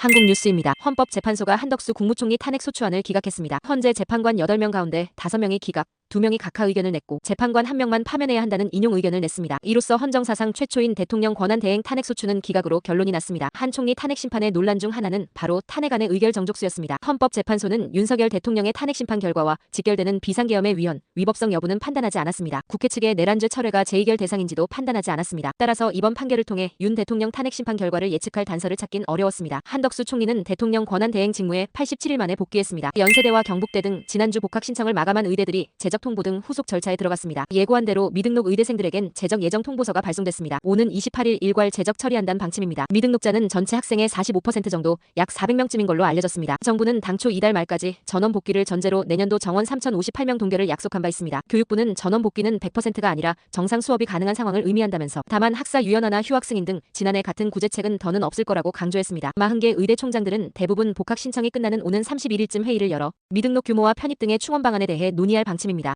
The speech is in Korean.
한국 뉴스입니다. 헌법재판소가 한덕수 국무총리 탄핵 소추안을 기각했습니다. 현재 재판관 8명 가운데 5명이 기각, 2명이 각하 의견을 냈고 재판관 1명만 파면해야 한다는 인용 의견을 냈습니다. 이로써 헌정사상 최초인 대통령 권한대행 탄핵 소추는 기각으로 결론이 났습니다. 한 총리 탄핵 심판의 논란 중 하나는 바로 탄핵안의 의결 정족수였습니다. 헌법재판소는 윤석열 대통령의 탄핵 심판 결과와 직결되는 비상계엄의 위헌, 위법성 여부는 판단하지 않았습니다. 국회 측의 내란죄 철회가 재의결 대상인지도 판단하지 않았습니다. 따라서 이번 판결을 통해 윤 대통령 탄핵 심판 결과를 예측할 단서를 찾긴 어려웠습니다. 한덕수 총리는 대통령 권한 대행 직무에 87일 만에 복귀했습니다. 연세대와 경북대 등 지난주 복학 신청을 마감한 의대들이 재적 통보 등 후속 절차에 들어갔습니다. 예고한 대로 미등록 의대생들에겐 재적 예정 통보서가 발송됐습니다. 오는 28일 일괄 재적 처리한다는 방침입니다. 미등록자는 전체 학생의 45% 정도 약 400명쯤인 걸로 알려졌습니다. 정부는 당초 이달 말까지 전원 복귀를 전제로 내년도 정원 3,058명 동결을 약속한 바 있습니다. 교육부는 전원 복귀는 100%가 아니라 정상 수업이 가능한 상황을 의미한다면서 다만 학사 유연화나 휴학승인 등 지난해 같은 구제책은 더는 없을 거라고 강조했습니다. 40개 의대 총장들은 대부분 복학 신청이 끝나는 오는 31일쯤 회의를 열어 미등록 규모와 편입 등의 충원 방안에 대해 논의할 방침입니다.